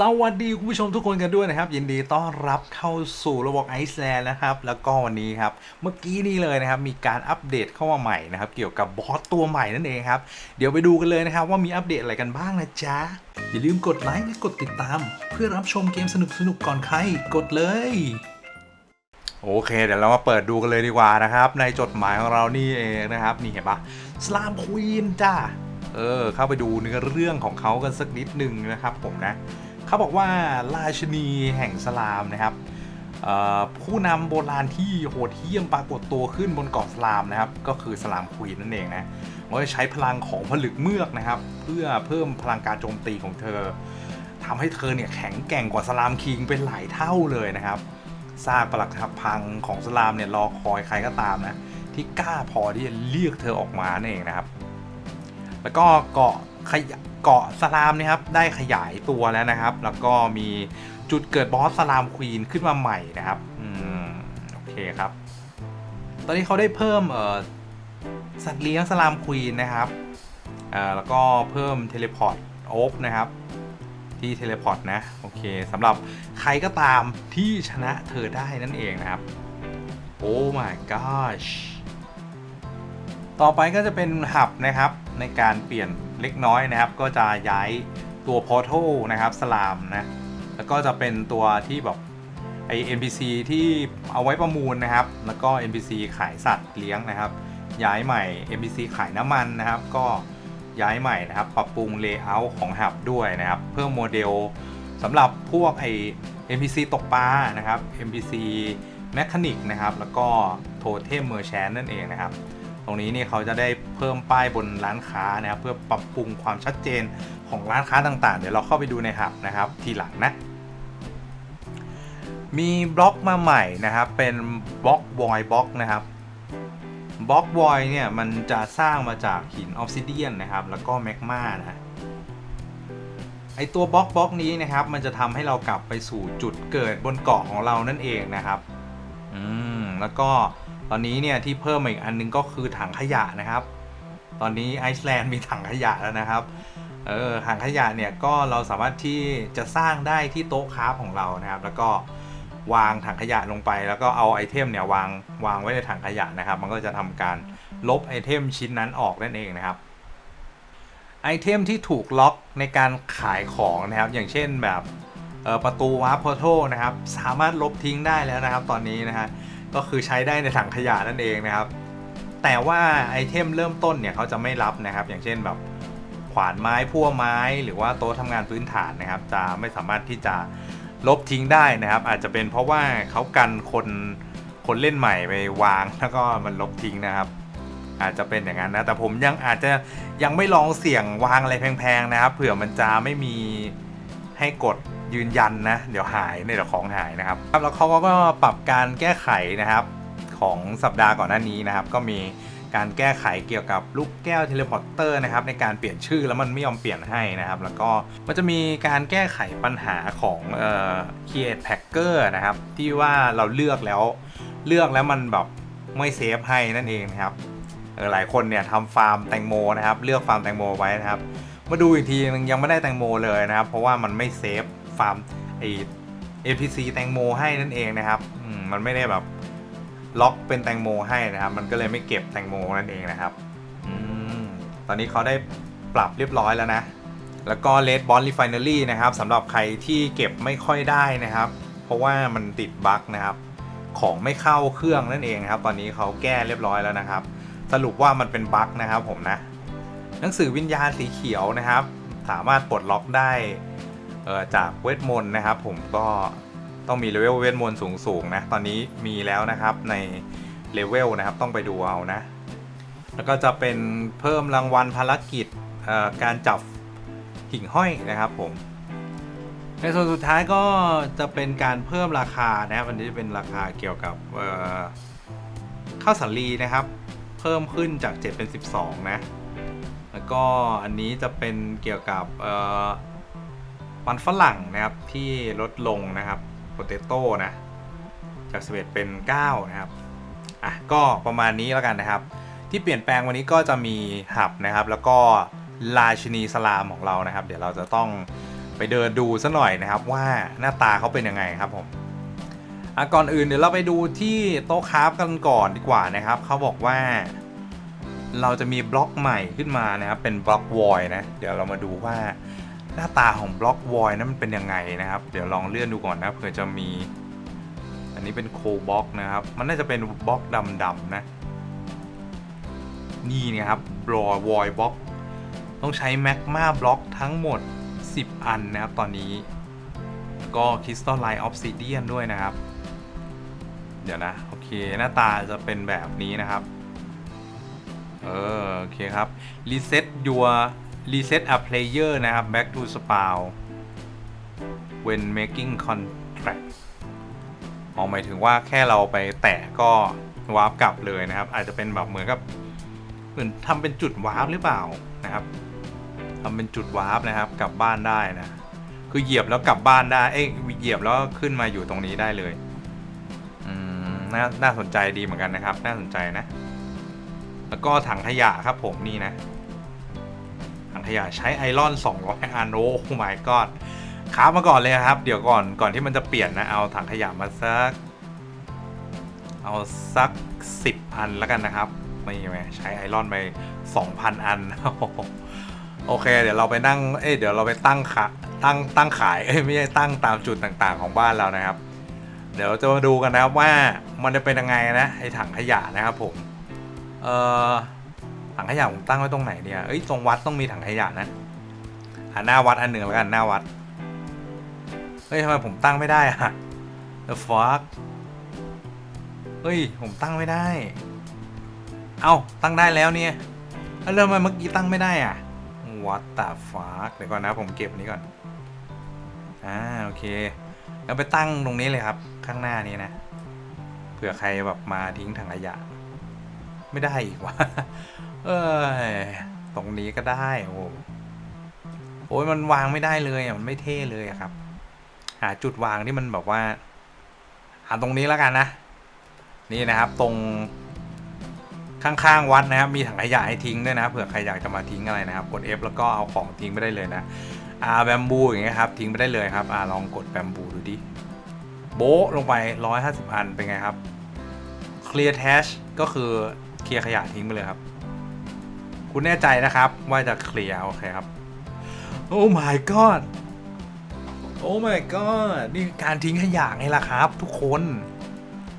สวัสดีคุณผู้ชมทุกคนกันด้วยนะครับ ยินดีต้อนรับเข้าสู่ระบบไอซ์แลนด์นะครับ แล้วก็วันนี้ครับ เมื่อกี้นี้เลยนะครับ มีการอัปเดตเข้ามาใหม่นะครับ เกี่ยวกับบอสตัวใหม่นั่นเองครับ เดี๋ยวไปดูกันเลยนะครับ ว่ามีอัปเดตอะไรกันบ้างนะจ๊ะ อย่าลืมกดไลค์และกดติดตาม เพื่อรับชมเกมสนุกๆก่อนใครกดเลยโอเค เดี๋ยวเรามาเปิดดูกันเลยดีกว่านะครับ ในจดหมายของเรานี่เองนะครับนี่เห็นปะสลามควีนจ้าเออเข้าไปดูเนื้อเรื่องของเขากันสักนิดหนึ่งนะครับผมนะ เขาบอกว่าราชนีแห่งสลามนะครับผู้นำโบราณที่โหดเหี้ยมปรากฏตัวขึ้นบนเกาะสลามนะครับ ก็คือสลามควีนนั่นเองนะมันจะใช้พลังของผลึกเมือกนะครับ เพื่อเพิ่มพลังการโจมตีของเธอทำให้เธอเนี่ยแข็งแกร่งกว่าสลามคิงเป็นหลายเท่าเลยนะครับซากปรักหักพังของสลามเนี่ยรอคอยใครก็ตามนะที่กล้าพอที่จะเรียกเธอออกมานั่นเองนะครับ แล้วก็เกาะขยะ เกาะสลามเนี่ยครับได้ขยายตัวแล้วนะครับ แล้วก็มีจุดเกิดบอสสลามควีนขึ้นมาใหม่นะครับอืมโอเคครับ ตอนนี้เขาได้เพิ่มเอ่อสัตว์เลี้ยงสลามควีนนะครับอ่าแล้วก็เพิ่มเทเลพอร์ตโอ๊บนะครับที่เทเลพอร์ตนะโอเคสำหรับใครก็ตามที่ชนะเธอได้นั่นเองนะครับโอ้ my gosh ต่อไปก็จะเป็นหับนะครับ ในการเปลี่ยนเล็กน้อยนะครับ ก็จะย้ายตัวพอร์ทัลนะครับสลามนะ แล้วก็จะเป็นตัวที่แบบไอ NPC ที่เอาไว้ประมูลนะครับ แล้วก็ NPC ขายสัตว์เลี้ยงนะครับ ย้ายใหม่ NPC ขายน้ำมันนะครับ ก็ย้ายใหม่นะครับ ปรับปรุงเลเยอร์ของหับด้วยนะครับ เพิ่มโมเดลสำหรับพวกไอ NPC ตกปลานะครับ NPC แมคานิกนะครับ แล้วก็โทเทมเมอร์แชนนั่นเองนะครับ ตรงนี้นี่เขาจะได้เพิ่มป้ายบนร้านค้านะครับเพื่อปรับปรุงความชัดเจนของร้านค้าต่างๆ เดี๋ยวเราเข้าไปดูในหับนะครับ ทีหลังนะ มีบล็อกมาใหม่นะครับ เป็นบล็อกวอยบล็อกนะครับบล็อกวอยเนี่ยมันจะสร้างมาจากหินออฟซิเดียนนะครับ แล้วก็แมกมานะฮะไอตัวบล็อกบล็อกนี้นะครับ มันจะทำให้เรากลับไปสู่จุดเกิดบนเกาะของเรานั่นเองนะครับ อืม แล้วก็ ตอนนี้เนี่ยที่เพิ่มมาอีกอันนึงก็คือถังขยะนะครับ ตอนนี้ไอซ์แลนด์มีถังขยะแล้วนะครับ เออถังขยะเนี่ยก็เราสามารถที่จะสร้างได้ที่โต๊ะคราฟของเรานะครับ แล้วก็วางถังขยะลงไป แล้วก็เอาไอเทมเนี่ยวางวางไว้ในถังขยะนะครับ มันก็จะทำการลบไอเทมชิ้นนั้นออกนั่นเองนะครับไอเทมที่ถูกล็อกในการขายของนะครับ อย่างเช่นแบบประตูวาร์ปพอร์ทัลนะครับ สามารถลบทิ้งได้แล้วนะครับ ตอนนี้นะฮะ ก็คือใช้ได้ในถังขยะนั่นเองนะครับ แต่ว่าไอเทมเริ่มต้นเนี่ยเขาจะไม่รับนะครับ อย่างเช่นแบบขวานไม้พั่วไม้ หรือว่าโต๊ะทำงานพื้นฐานนะครับ จะไม่สามารถที่จะลบทิ้งได้นะครับ อาจจะเป็นเพราะว่าเขากันคนคนเล่นใหม่ไปวางแล้วก็มันลบทิ้งนะครับ อาจจะเป็นอย่างนั้นนะ แต่ผมยังอาจจะยังไม่ลองเสี่ยงวางอะไรแพงๆนะครับ เผื่อมันจะไม่มีให้กด ยืนยันนะ เดี๋ยวหายในเดี๋ยวของหายนะครับครับแล้วเขาก็ปรับการแก้ไขนะครับของสัปดาห์ก่อนหน้านี้นะครับ ก็มีการแก้ไขเกี่ยวกับลูกแก้วเทเลพอร์เตอร์นะครับในการเปลี่ยนชื่อแล้วมันไม่ยอมเปลี่ยนให้นะครับ แล้วก็มันจะมีการแก้ไขปัญหาของเอ่อ create packer นะครับที่ว่าเราเลือกแล้วเลือกแล้วมันแบบไม่เซฟให้นั่นเองนะครับหลายคนเนี่ยทำฟาร์มแตงโมนะครับ เลือกฟาร์มแตงโมไว้นะครับ มาดูอีกทียังไม่ได้แตงโมเลยนะครับ เพราะว่ามันไม่เซฟ ฟาร์มไอ APC แตงโมให้นั่นเองนะครับมมันไม่ได้แบบล็อกเป็นแตงโมให้นะครับ มันก็เลยไม่เก็บแตงโมนั่นเองนะครับอตอนนี้เขาได้ปรับเรียบร้อยแล้วนะ แล้วก็ Red Bond Refinery นะครับสำหรับใครที่เก็บไม่ค่อยได้นะครับ เพราะว่ามันติดบั๊กนะครับ ของไม่เข้าเครื่องนั่นเองนะครับ ตอนนี้เขาแก้เรียบร้อยแล้วนะครับ สรุปว่ามันเป็นบั๊กนะครับผมนะ หนังสือวิญญาณสีเขียวนะครับ สามารถปลดล็อกได้ จากเวทมนต์นะครับ ผมก็ต้องมีเลเวลเวทมนต์สูงๆนะ ตอนนี้มีแล้วนะครับในเลเวลนะครับต้องไปดูเอานะ แล้วก็จะเป็นเพิ่มรางวัลภารกิจการจับหิ่งห้อยนะครับผม ในส่วนสุดท้ายก็จะเป็นการเพิ่มราคานะครับอันนี้จะเป็นราคาเกี่ยวกับข้าวสาลีนะครับ เพิ่มขึ้นจาก 7 เป็น 12 นะ แล้วก็อันนี้จะเป็นเกี่ยวกับ มันฝรั่งนะครับที่ลดลงนะครับโปเตโต้นะจาก11เป็น 9 นะครับอะก็ประมาณนี้แล้วกันนะครับ ที่เปลี่ยนแปลงวันนี้ก็จะมีหับนะครับ แล้วก็ราชินีสลามของเรานะครับ เดี๋ยวเราจะต้องไปเดินดูซะหน่อยนะครับว่าหน้าตาเขาเป็นยังไงครับผมอะก่อนอื่นเดี๋ยวเราไปดูที่โต๊ะคราฟกันก่อนดีกว่านะครับเขาบอกว่าเราจะมีบล็อกใหม่ขึ้นมานะครับเป็นบล็อกวอยนะเดี๋ยวเรามาดูว่า หน้าตาของบล็อกวอยนั้นมันเป็นยังไงนะครับ เดี๋ยวลองเลื่อนดูก่อนนะเผื่อจะมี อันนี้เป็นโคบล็อกนะครับ มันน่าจะเป็นบล็อกดำๆนะ นี่นะครับรอวอยบล็อก ต้องใช้แมกมาบล็อกทั้งหมด 10 อันนะครับตอนนี้ แล้วก็คริสตัลไลน์ออฟซิเดียนด้วยนะครับ เดี๋ยวนะ โอเค หน้าตาจะเป็นแบบนี้นะครับ เออ โอเคครับ reset your reset a player นะครับ back to spawn when making contract ออกหมายถึงว่าแค่เราไปแตะก็วาร์ปกลับเลยนะครับ อาจจะเป็นแบบเหมือนกับเหมือนทำเป็นจุดวาร์ปหรือเปล่านะครับทำเป็นจุดวาร์ปนะครับ กลับบ้านได้นะ คือเหยียบแล้วกลับบ้านได้ เอ้ยเหยียบแล้วขึ้นมาอยู่ตรงนี้ได้เลยอืมนน่าสนใจดีเหมือนกันนะครับ น่าสนใจนะ แล้วก็ถังขยะครับผมนี่นะ ขยะใช้ไอรอน 200 อันโอ้ my god ค้ามาก่อนเลยครับ เดี๋ยวก่อนก่อนที่มันจะเปลี่ยนนะ เอาถังขยะมาสัก เอาสัก 10 อันแล้วกันนะครับ ไม่ไหมใช้ไอรอนไป 2,000 อัน โอเค เดี๋ยวเราไปนั่ง เอ้ยเดี๋ยวเราไปตั้งขาตั้งตั้งขายเอ้ยไม่ใช่ตั้งตามจุดต่างๆ ของบ้านเรานะครับ เดี๋ยวจะมาดูกันนะครับว่ามันจะเป็นยังไงนะไอถังขยะนะครับผม เอ่อ ถังขยะผมตั้งไว้ตรงไหนเนี่ยเอ้ยตรงวัดต้องมีถังขยะนะอ่าหน้าวัดอันหนึ่งแล้วกันหน้าวัดเฮ้ยทำไมผมตั้งไม่ได้อะ The fuck เฮ้ยผมตั้งไม่ได้ เอ้าตั้งได้แล้วเนี่ยเอ้าแล้วทำไมเมื่อกี้ตั้งไม่ได้อะ What the fuck เดี๋ยวก่อนนะผมเก็บนี้ก่อนอ่าโอเคแล้วไปตั้งตรงนี้เลยครับ ข้างหน้านี้นะเผื่อใครแบบมาทิ้งถังขยะ ไม่ได้อีกวะ เอ้ยตรงนี้ก็ได้โอ้โหโอ้ยมันวางไม่ได้เลยอะมันไม่เท่เลยอะครับ หาจุดวางที่มันแบบว่าหาตรงนี้แล้วกันนะ นี่นะครับตรงข้างๆวัดนะครับ มีถังขยะให้ทิ้งด้วยนะเผื่อใครอยากจะมาทิ้งอะไรนะครับกด F แล้วก็เอาของทิ้งไปได้เลยนะอ่าแบมบูอย่างเงี้ยครับทิ้งไปได้เลยครับอ่าลองกดแบมบูดูดิโบ๊ะลงไป 150 อันเป็นไงครับ clear trash ก็คือเคลียร์ขยะทิ้งไปเลยครับ คุณแน่ใจนะครับ ว่าจะเคลียร์โอเคครับ โอ้ my god โอ้ my god นี่การทิ้งขยะไงล่ะครับ ทุกคน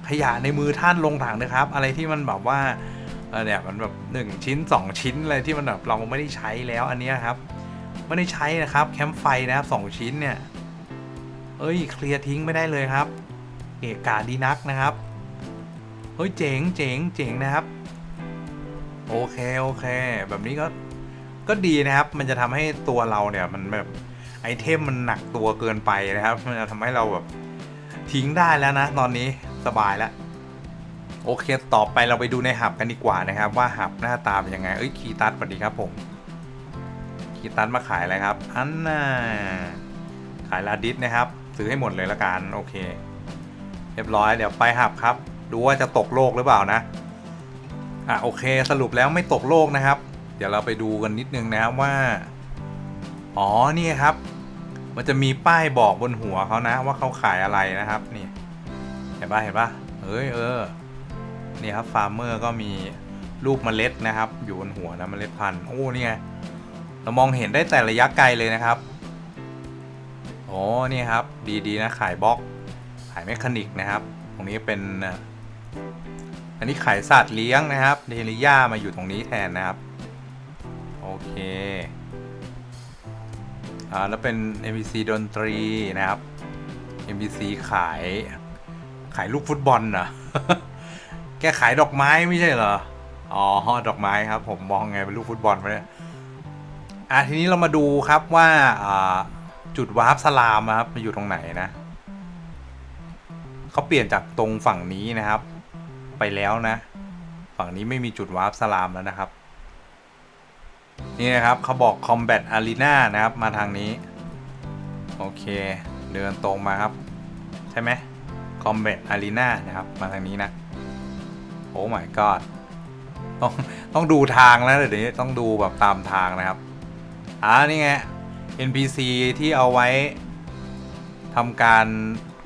ขยะในมือท่านลงถังนะครับ อะไรที่มันแบบว่าเนี่ยมันแบบหนึ่งชิ้นสองชิ้นอะไรที่มันแบบเราไม่ได้ใช้แล้วอันนี้ครับ ไม่ได้ใช้นะครับ แคมป์ไฟนะครับสองชิ้นเนี่ย เอ้ยเคลียร์ทิ้งไม่ได้เลยครับ เกะกาดีนักนะครับ เฮ้ยเจ๋งเจ๋งเจ๋งนะครับ โอเคโอเค แบบนี้ก็ก็ดีนะครับ มันจะทำให้ตัวเราเนี่ยมันแบบไอเทมมันหนักตัวเกินไปนะครับ มันจะทำให้เราแบบทิ้งได้แล้วนะ ตอนนี้สบายแล้วโอเค ต่อไปเราไปดูในหับกันดีกว่านะครับ ว่าหับหน้าตาเป็นยังไง เอ้ยคีตัสสวัสดีครับผมคีตัสมาขายอะไรครับอันน่าขายลาดิสนะครับ ซื้อให้หมดเลยละกันโอเค เรียบร้อยเดี๋ยวไปหับครับ ดูว่าจะตกโลกหรือเปล่านะ อะโอเคสรุปแล้วไม่ตกโลกนะครับ เดี๋ยวเราไปดูกันนิดนึงนะครับว่า อ๋อนี่ครับ มันจะมีป้ายบอกบนหัวเขานะว่าเขาขายอะไรนะครับนี่เห็นปะเห็นปะเอ้ยเออนี่ครับฟาร์มเมอร์ก็มีรูปเมล็ดนะครับ อยู่บนหัวนะเมล็ดพันธุ์โอ้นี่ไงเรามองเห็นได้แต่ระยะไกลเลยนะครับโอ้นี่ครับ ดีๆนะขายบล็อก ขายเมคานิกนะครับ ตรงนี้เป็น อันนี้ขายสัตว์เลี้ยงนะครับเดลิย่ามาอยู่ตรงนี้แทนนะครับ โอเคอ่าแล้วเป็น NPC ดนตรีนะครับ NPC ขายขายลูกฟุตบอลเหรอแกขายดอกไม้ไม่ใช่เหรอ อ๋อ ดอกไม้ครับ ผมมองไงเป็นลูกฟุตบอลไปเนี่ยอะทีนี้เรามาดูครับว่าอ่าจุดวาร์ปสลามอะครับมาอยู่ตรงไหนนะ เขาเปลี่ยนจากตรงฝั่งนี้นะครับ ไปแล้วนะ ฝั่งนี้ไม่มีจุดวาร์ปสลามแล้วนะครับ นี่นะครับเขาบอก Combat Arena นะครับ มาทางนี้ โอเค เดินตรงมาครับ ใช่ไหม Combat Arena นะครับ มาทางนี้นะ โอ้ my god ต้องต้องดูทางแล้วเดี๋ยวนี้ต้องดูแบบตามทางนะครับอ่านี่ไง NPC ที่เอาไว้ทำการ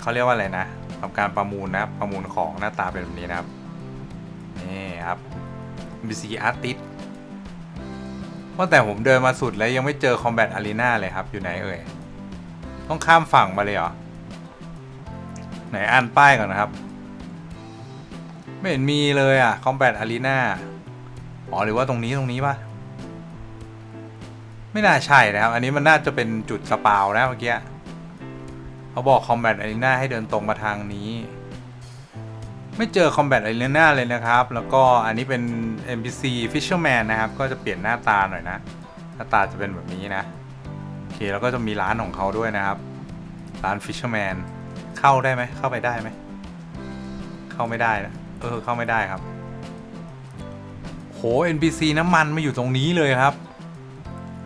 เขาเรียกว่าอะไรนะทำการประมูลนะประมูลของหน้าตาเป็นแบบนี้นะครับ นี่ครับ NPC Artist ว่าแต่ผมเดินมาสุดแล้วยังไม่เจอ Combat Arena เลยครับ อยู่ไหนเอ่ย ต้องข้ามฝั่งมาเลยเหรอ ไหนอ่านป้ายก่อนนะครับ ไม่เห็นมีเลยอะ Combat Arena อ๋อหรือว่าตรงนี้ตรงนี้ปะไม่น่าใช่นะครับ อันนี้มันน่าจะเป็นจุดสปาวนะเมื่อกี้เขาบอก Combat Arena ให้เดินตรงมาทางนี้ ไม่เจอ Combat Arena เลยนะครับ แล้วก็อันนี้เป็น NPC Fisherman นะครับ ก็จะเปลี่ยนหน้าตาหน่อยนะ หน้าตาจะเป็นแบบนี้นะ โอเค แล้วก็จะมีร้านของเขาด้วยนะครับ ร้าน Fisherman เข้าได้ไหม เข้าไปได้ไหม เข้าไม่ได้นะเออ เข้าไม่ได้ครับ โห NPC น้ำมันมาอยู่ตรงนี้เลยครับ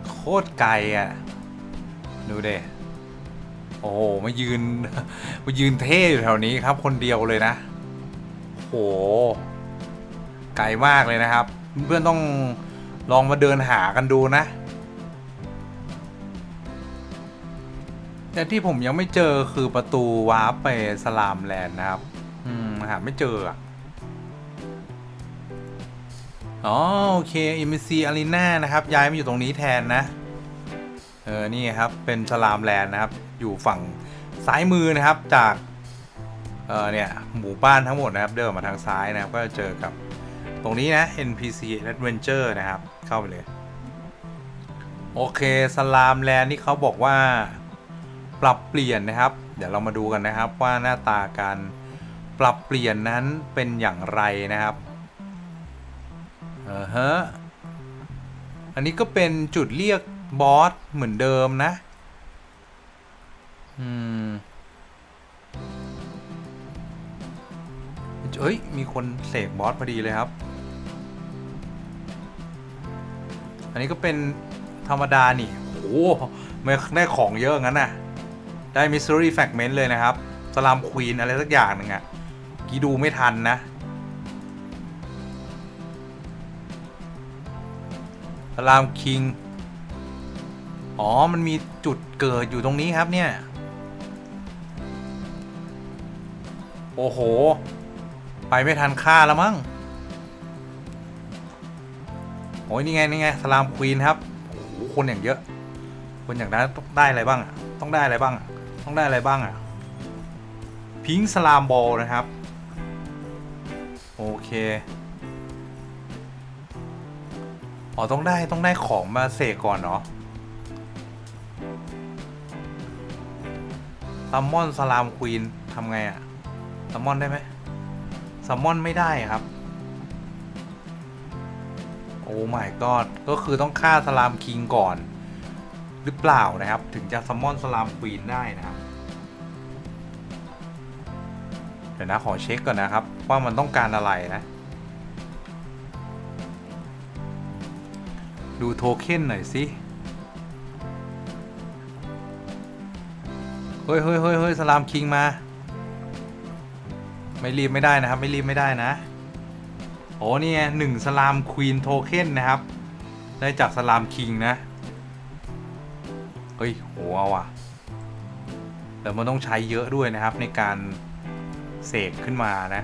โคตรไกลอะ ดูเดโอ้โห มายืน มายืนเท่อยู่แถวนี้ครับ คนเดียวเลยนะ โห ไกลมากเลยนะครับ เพื่อนต้องลองมาเดินหากันดูนะ แต่ที่ผมยังไม่เจอคือประตูวาร์ปไปสลามแลนด์นะครับ อืมหาไม่เจออะอ๋อโอเค MBC Arena นะครับ ย้ายมาอยู่ตรงนี้แทนนะ เออ นี่ครับ เป็นสลามแลนด์นะครับ อยู่ฝั่งซ้ายมือนะครับจาก เออเนี่ยหมู่บ้านทั้งหมดนะครับ เดินมาทางซ้ายนะครับ ก็จะเจอกับตรงนี้นะ NPC Adventure นะครับ เข้าไปเลย โอเคสลามแลนด์นี่เขาบอกว่าปรับเปลี่ยนนะครับ เดี๋ยวเรามาดูกันนะครับว่าหน้าตาการปรับเปลี่ยนนั้นเป็นอย่างไรนะครับเออฮะอันนี้ก็เป็นจุดเรียกบอสเหมือนเดิมนะ อืม เอ้ย มีคนเสกบอสพอดีเลยครับ อันนี้ก็เป็นธรรมดานี่ โอ้โหไม่ได้ของเยอะงั้นน่ะ ได้ Mystery Fragment เลยนะครับ สลามควีนอะไรสักอย่างหนึ่งอะกี่ดูไม่ทันนะ สลามคิง อ๋อ มันมีจุดเกิดอยู่ตรงนี้ครับเนี่ย โอ้โห ไปไม่ทันค่าแล้วมั้งโอ้ยนี่ไงนี่ไงสลามควีนครับโอ้โหคนอย่างเยอะ คนอย่างนั้นต้องได้อะไรบ้างอะต้องได้อะไรบ้างอะต้องได้อะไรบ้างอะพิงสลามบอลนะครับ โอเคอ๋อต้องได้ต้องได้ของมาเสกก่อนเนาะซัมมอนสลามควีนทำไงอะซัมมอนได้ไหม ซัมมอนไม่ได้ครับ โอ้ my god ก็คือต้องฆ่าสลามคิงก่อน หรือเปล่านะครับ ถึงจะซัมมอนสลามควีนได้นะครับเดี๋ยวนะขอเช็คก่อนนะครับ ว่ามันต้องการอะไรนะ ดูโทเค็นหน่อยสิเฮ้ยเฮ้ยเฮ้ยเฮ้ยสลามคิงมา ไม่รีบไม่ได้นะครับ ไม่รีบไม่ได้นะโอ้นี่ไงหนึ่งสลามควีนโทเค็นนะครับ ได้จากสลามคิงนะ เฮ้ยโหเอาว่ะแต่มันต้องใช้เยอะด้วยนะครับในการเสกขึ้นมานะ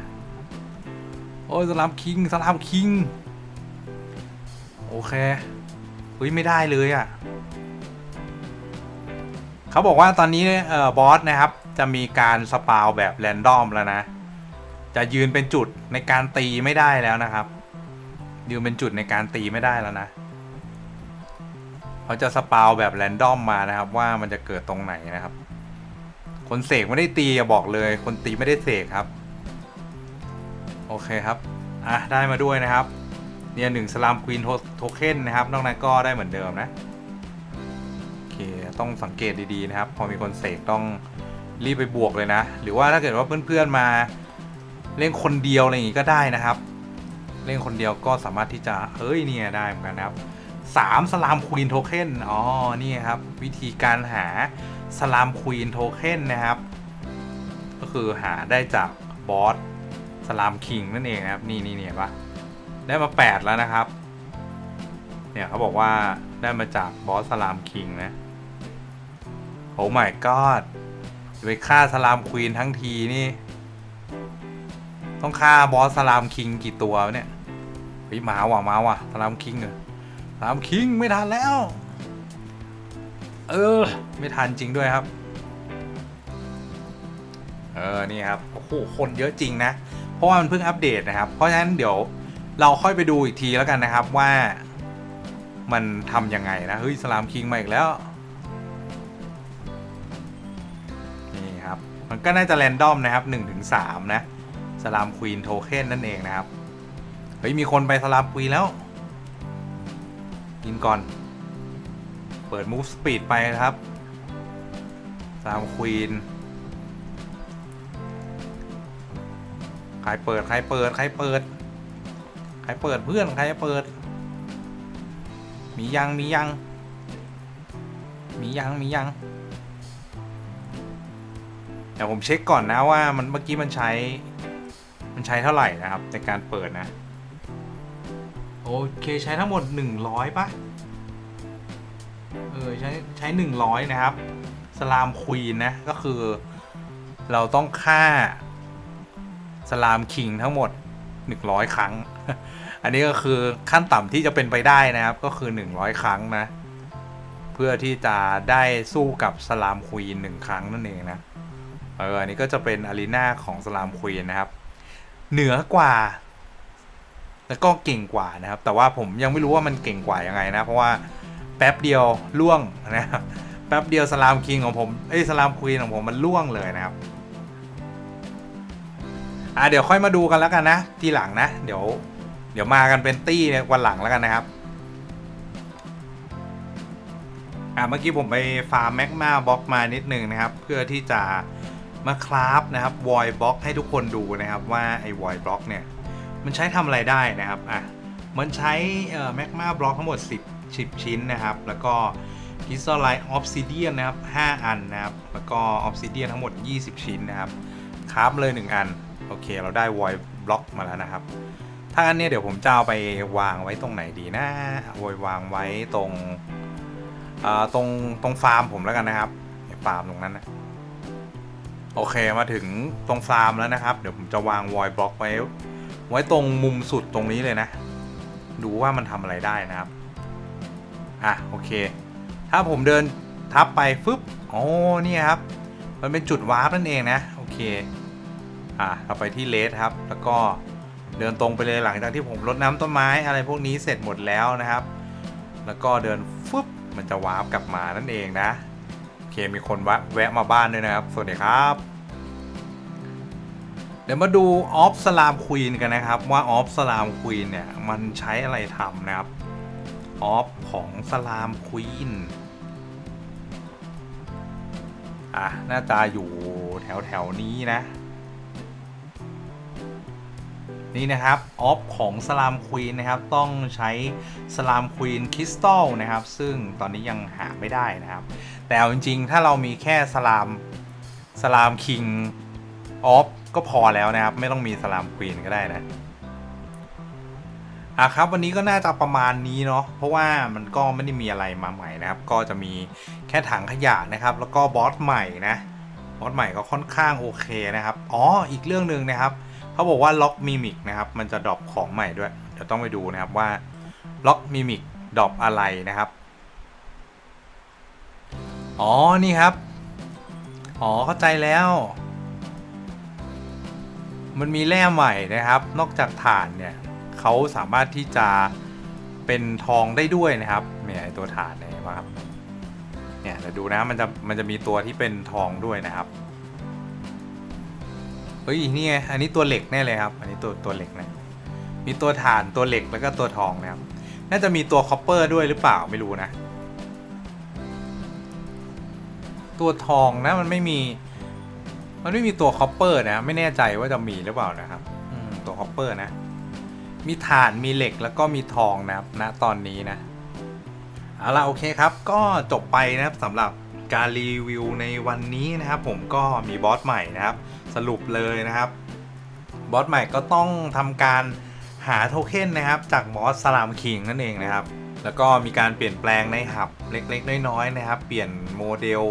โอ้ยสลามคิงสลามคิง โอเคเฮ้ยไม่ได้เลยอะ่ะเขาบอกว่าตอนนี้เอ่อบอสนะครับจะมีการสปาวแบบแรนดอมแล้วนะ จะยืนเป็นจุดในการตีไม่ได้แล้วนะครับ ยืนเป็นจุดในการตีไม่ได้แล้วนะเขาจะสปาวแบบแรนดอมมานะครับ ว่ามันจะเกิดตรงไหนนะครับ คนเสกไม่ได้ตีอะบอกเลย คนตีไม่ได้เสกครับ โอเคครับอะได้มาด้วยนะครับ เนี่ยหนึ่งสลามควีนโทเค็นนะครับ นอกนั้นก็ได้เหมือนเดิมนะโอเคต้องสังเกตดีๆนะครับ พอมีคนเสกต้องรีบไปบวกเลยนะ หรือว่าถ้าเกิดว่าเพื่อนๆมา เล่นคนเดียวอะไรอย่างงี้ก็ได้นะครับ เล่นคนเดียวก็สามารถที่จะเฮ้ยเนี่ยได้เหมือนกันนะครับสามสลามควีนโทเค็นอ๋อนี่ครับ วิธีการหาสลามควีนโทเค็นนะครับ ก็คือหาได้จากบอสสลามคิงนั่นเองนะครับ นี่นี่เนี่ยปะได้มา 8 แล้วนะครับ เนี่ยเขาบอกว่าได้มาจากบอสสลามคิงนะโอ้ my god ไปฆ่าสลามควีนทั้งทีนี่ ต้องฆ่าบอสสลามคิงกี่ตัวเนี่ยเฮ้ยมาว่ะมาว่ะสลามคิงเหรอสลามคิงไม่ทันแล้ว เออ ไม่ทันจริงด้วยครับ เออนี่ครับโอ้โหคนเยอะจริงนะ เพราะว่ามันเพิ่งอัปเดตนะครับ เพราะฉะนั้นเดี๋ยวเราค่อยไปดูอีกทีแล้วกันนะครับว่ามันทำยังไงนะเฮ้ยสลามคิงมาอีกแล้วนี่ครับมันก็น่าจะแรนดอมนะครับ1-3ถึงนะ สลามควีนโทเค็นนั่นเองนะครับ เฮ้ย มีคนไปสลามควีนแล้วกินก่อน เปิดมูฟสปีดไปนะครับ สลามควีนใครเปิด ใครเปิด ใครเปิด ใครเปิดเพื่อน ใครเปิด มียัง มียัง มียัง มียังเดี๋ยวผมเช็คก่อนนะว่ามันเมื่อกี้มันใช้ มันใช้เท่าไหร่นะครับในการเปิดนะ โอเคใช้ทั้งหมด 100ปะเออใช้ใช้ 100 นะครับ สลามควีนนะ ก็คือ เราต้องฆ่า สลามคิงทั้งหมด 100 ครั้ง อันนี้ก็คือขั้นต่ำที่จะเป็นไปได้นะครับ ก็คือ 100 ครั้งนะ เพื่อที่จะได้สู้กับสลามควีนหนึ่งครั้งนั่นเองนะเอออันนี้ก็จะเป็นอารีนาของสลามควีนนะครับ เหนือกว่า แล้วก็เก่งกว่านะครับ แต่ว่าผมยังไม่รู้ว่ามันเก่งกว่ายังไงนะ เพราะว่าแป๊บเดียวล่วงนะครับแป๊บเดียวสลามคิงของผมเอ้ยสลามควีนของผมมันล่วงเลยนะครับอะเดี๋ยวค่อยมาดูกันแล้วกันนะ ทีหลังนะ เดี๋ยว เดี๋ยวมากันเป็นตี้เนี่ยวันหลังแล้วกันนะครับอะเมื่อกี้ผมไปฟาร์มแมกมาบล็อกมานิดนึงนะครับ เพื่อที่จะ มาคราฟนะครับวอยบล็อกให้ทุกคนดูนะครับว่าไอ้วอยบล็อกเนี่ย มันใช้ทำอะไรได้นะครับอะมันใช้แมกมาบล็อกทั้งหมด 10 10 ชิ้นนะครับ แล้วก็พิซซ l ไลท์ออฟซิเดียนนะครับ 5 อันนะครับ แล้วก็ออฟซิเดียนทั้งหมด 20 ชิ้นนะครับคราฟเลย 1 อัน โอเค เราได้วอยบล็อกมาแล้วนะครับ ถ้าอันเนี้ยเดี๋ยวผมจะเอาไปวางไว้ตรงไหนดีนะวอยวางไว้ตรงอ่าตรงตรงฟาร์มผมแล้วกันนะครับฟาร์มตรงนั้นนะ โอเคมาถึงตรงฟาร์มแล้วนะครับ เดี๋ยวผมจะวางวอยบล็อกไว้ ไว้ตรงมุมสุดตรงนี้เลยนะ ดูว่ามันทำอะไรได้นะครับ อะโอเค ถ้าผมเดินทับไปฟึบโอ้เนี่ยครับ มันเป็นจุดวาร์ปนั่นเองนะ โอเค อะเราไปที่เลสครับ แล้วก็เดินตรงไปเลยหลังจากที่ผมรดน้ำต้นไม้อะไรพวกนี้เสร็จหมดแล้วนะครับ แล้วก็เดินฟึบมันจะวาร์ปกลับมานั่นเองนะ เคมีคนวะแวะมาบ้านด้วยนะครับ สวัสดีครับ เดี๋ยวมาดูออฟสลามควีนกันนะครับ ว่าออฟสลามควีนเนี่ย มันใช้อะไรทำนะครับออฟของสลามควีนอะน้าตาอยู่แถวแถวนี้นะ นี่นะครับ ออฟของสลามควีนนะครับ ต้องใช้สลามควีนคริสตัลนะครับ ซึ่งตอนนี้ยังหาไม่ได้นะครับ แต่เอาจริงๆ ถ้าเรามีแค่สลามสลามคิงออฟก็พอแล้วนะครับ ไม่ต้องมีสลามควีนก็ได้นะอะครับวันนี้ก็น่าจะประมาณนี้เนาะเพราะว่ามันก็ไม่ได้มีอะไรมาใหม่นะครับ ก็จะมีแค่ถังขยะนะครับ แล้วก็บอสใหม่นะบอสใหม่ก็ค่อนข้างโอเคนะครับอ๋ออีกเรื่องหนึ่งนะครับเขาบอกว่าล็อกมิมิกนะครับมันจะดรอปของใหม่ด้วยเดี๋ยวต้องไปดูนะครับว่าล็อกมิมิกดรอปอะไรนะครับ อ๋อ นี่ครับ อ๋อ เข้าใจแล้ว มันมีแร่ใหม่นะครับ นอกจากถ่านเนี่ยเขาสามารถที่จะเป็นทองได้ด้วยนะครับเนี่ยตัวถ่านเนี่ยมาครับ เนี่ยเดี๋ยวดูนะมันจะมันจะมีตัวที่เป็นทองด้วยนะครับ เฮ้ยนี่ไงอันนี้ตัวเหล็กแน่เลยครับ อันนี้ตัวตัวเหล็กนะมีตัวถ่านตัวเหล็กแล้วก็ตัวทองนะครับ น่าจะมีตัวคอปเปอร์ด้วยหรือเปล่าไม่รู้นะ ตัวทองนะมันไม่มี มันไม่มีตัวคอปเปอร์นะ ไม่แน่ใจว่าจะมีหรือเปล่านะครับตัวคอปเปอร์นะ มีถ่านมีเหล็กแล้วก็มีทองนะครับณตอนนี้นะเอาละโอเคครับ ก็จบไปนะครับสำหรับการรีวิวในวันนี้นะครับ ผมก็มีบอสใหม่นะครับ สรุปเลยนะครับบอสใหม่ก็ต้องทำการหาโทเค็นนะครับ จากบอสสลามคิงนั่นเองนะครับ แล้วก็มีการเปลี่ยนแปลงในหับเล็กๆ น้อยๆนะครับ เปลี่ยนโมเดล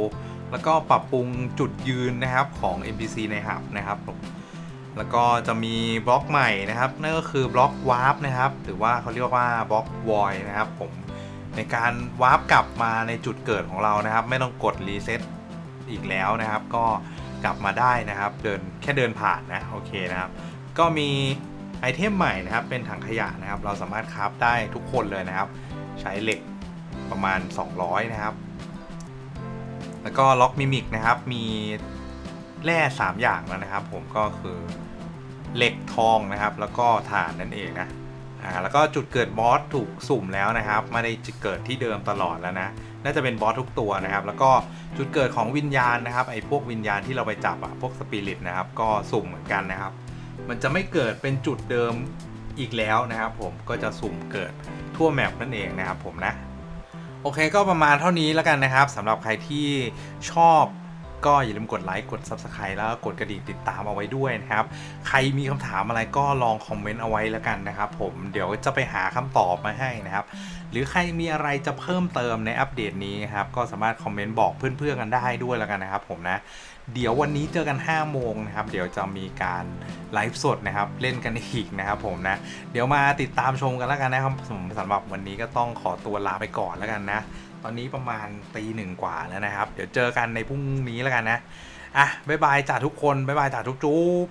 แล้วก็ปรับปรุงจุดยืนนะครับของ NPC ในหับนะครับผมแล้วก็จะมีบล็อกใหม่นะครับนั่นก็คือบล็อกวาร์ปนะครับหรือว่าเขาเรียกว่าบล็อกวอยนะครับผมในการวาร์ปกลับมาในจุดเกิดของเรานะครับ ไม่ต้องกดรีเซ็ตอีกแล้วนะครับ ก็กลับมาได้นะครับ เดินแค่เดินผ่านนะโอเคนะครับ ก็มีไอเทมใหม่นะครับ เป็นถังขยะนะครับ เราสามารถคราฟได้ทุกคนเลยนะครับ ใช้เหล็กประมาณ 200 นะครับ แล้วก็ล็อกมิมิกนะครับ มีแร่ 3 อย่างแล้วนะครับ ผมก็คือเหล็กทองนะครับ แล้วก็ถ่านนั่นเองนะอ่าแล้วก็จุดเกิดบอสถูกสุ่มแล้วนะครับไม่ได้จะเกิดที่เดิมตลอดแล้วนะน่าจะเป็นบอสทุกตัวนะครับ แล้วก็จุดเกิดของวิญญาณนะครับไอ้พวกวิญญาณที่เราไปจับอะพวกสปิริตนะครับ ก็สุ่มเหมือนกันนะครับ มันจะไม่เกิดเป็นจุดเดิมอีกแล้วนะครับ ผมก็จะสุ่มเกิดทั่วแมปนั่นเองนะครับ ผมนะ โอเคก็ประมาณเท่านี้แล้วกันนะครับสำหรับใครที่ชอบก็อย่าลืมกดไลค์กด Subscribe แล้วก็กดกระดิ่งติดตามเอาไว้ด้วยนะครับ ใครมีคำถามอะไรก็ลองคอมเมนต์เอาไว้แล้วกันนะครับผมเดี๋ยวจะไปหาคำตอบมาให้นะครับ หรือใครมีอะไรจะเพิ่มเติมในอัปเดตนี้ครับ ก็สามารถคอมเมนต์บอกเพื่อนๆกันได้ด้วยแล้วกันนะครับผมนะ เดี๋ยววันนี้เจอกัน 5 โมงนะครับ เดี๋ยวจะมีการไลฟ์สดนะครับ เล่นกันอีกนะครับผมนะ เดี๋ยวมาติดตามชมกันแล้วกันนะครับผมสำหรับวันนี้ก็ต้องขอตัวลาไปก่อนแล้วกันนะ ตอนนี้ประมาณตีหนึ่งกว่าแล้วนะครับ เดี๋ยวเจอกันในพรุ่งนี้แล้วกันนะ อะบ๊ายบายจ้าทุกคนบ๊ายบายจ้าทุกจุ๊บ